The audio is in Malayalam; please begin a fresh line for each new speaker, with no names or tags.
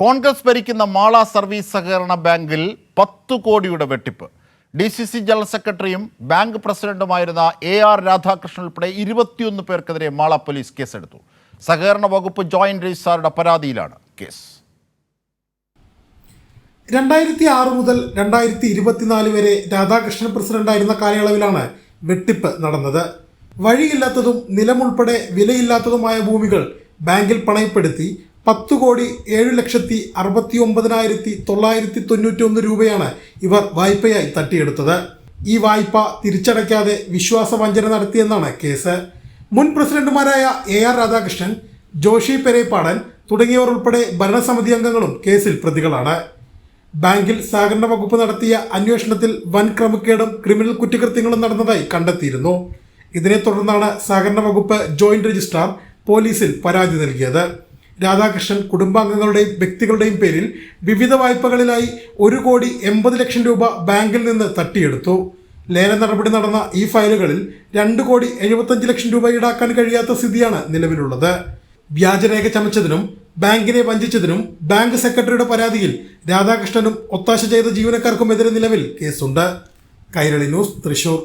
കോൺഗ്രസ് ഭരിക്കുന്ന മാള സർവീസ് സഹകരണ ബാങ്കിൽ പത്തു കോടിയുടെ വെട്ടിപ്പ്. ഡി സി സി ജനറൽ സെക്രട്ടറിയും ബാങ്ക് പ്രസിഡന്റുമായിരുന്ന എ ആർ രാധാകൃഷ്ണൻ ഉൾപ്പെടെ ഇരുപത്തിയൊന്ന് പേർക്കെതിരെ മാള പോലീസ് കേസെടുത്തു. സഹകരണ വകുപ്പ് ജോയിന്റ് രജിസ്ട്രാറുടെ പരാതിയിലാണ് കേസ്.
രണ്ടായിരത്തി ആറ് മുതൽ രണ്ടായിരത്തി ഇരുപത്തിനാല് വരെ രാധാകൃഷ്ണൻ പ്രസിഡന്റായിരുന്ന കാലയളവിലാണ് വെട്ടിപ്പ് നടന്നത്. വഴിയില്ലാത്തതും നിലമുൾപ്പെടെ വിലയില്ലാത്തതുമായ ഭൂമികൾ ബാങ്കിൽ പണയപ്പെടുത്തി പത്ത് കോടി ഏഴ് ലക്ഷത്തി അറുപത്തി ഒമ്പതിനായിരത്തി തൊള്ളായിരത്തി തൊണ്ണൂറ്റി ഒന്ന് രൂപയാണ് ഇവർ വായ്പയായി തട്ടിയെടുത്തത്. ഈ വായ്പ തിരിച്ചടയ്ക്കാതെ വിശ്വാസവഞ്ചന നടത്തിയെന്നാണ് കേസ്. മുൻ പ്രസിഡന്റുമാരായ എ ആർ രാധാകൃഷ്ണൻ ജോഷി പെരേപ്പാടൻ തുടങ്ങിയവർ ഉൾപ്പെടെ ഭരണസമിതി അംഗങ്ങളും കേസിൽ പ്രതികളാണ്. ബാങ്കിൽ സഹകരണ വകുപ്പ് നടത്തിയ അന്വേഷണത്തിൽ വൻ ക്രമക്കേടും ക്രിമിനൽ കുറ്റകൃത്യങ്ങളും നടന്നതായി കണ്ടെത്തിയിരുന്നു. ഇതിനെ തുടർന്നാണ് സഹകരണ വകുപ്പ് ജോയിന്റ് രജിസ്ട്രാർ പോലീസിൽ പരാതി നൽകിയത്. രാധാകൃഷ്ണൻ കുടുംബാംഗങ്ങളുടെയും വ്യക്തികളുടെയും പേരിൽ വിവിധ വായ്പകളിലായി ഒരു കോടി എൺപത് ലക്ഷം രൂപ ബാങ്കിൽ നിന്ന് തട്ടിയെടുത്തു. ലേല നടപടി നടന്ന ഈ ഫയലുകളിൽ രണ്ട് കോടി എഴുപത്തഞ്ച് ലക്ഷം രൂപ ഈടാക്കാൻ കഴിയാത്ത സ്ഥിതിയാണ് നിലവിലുള്ളത്. വ്യാജരേഖ ചമച്ചതിനും ബാങ്കിനെ വഞ്ചിച്ചതിനും ബാങ്ക് സെക്രട്ടറിയുടെ പരാതിയിൽ രാധാകൃഷ്ണനും ഒത്താശ ചെയ്ത ജീവനക്കാർക്കുമെതിരെ നിലവിൽ കേസുണ്ട്. കൈരളി ന്യൂസ് തൃശൂർ.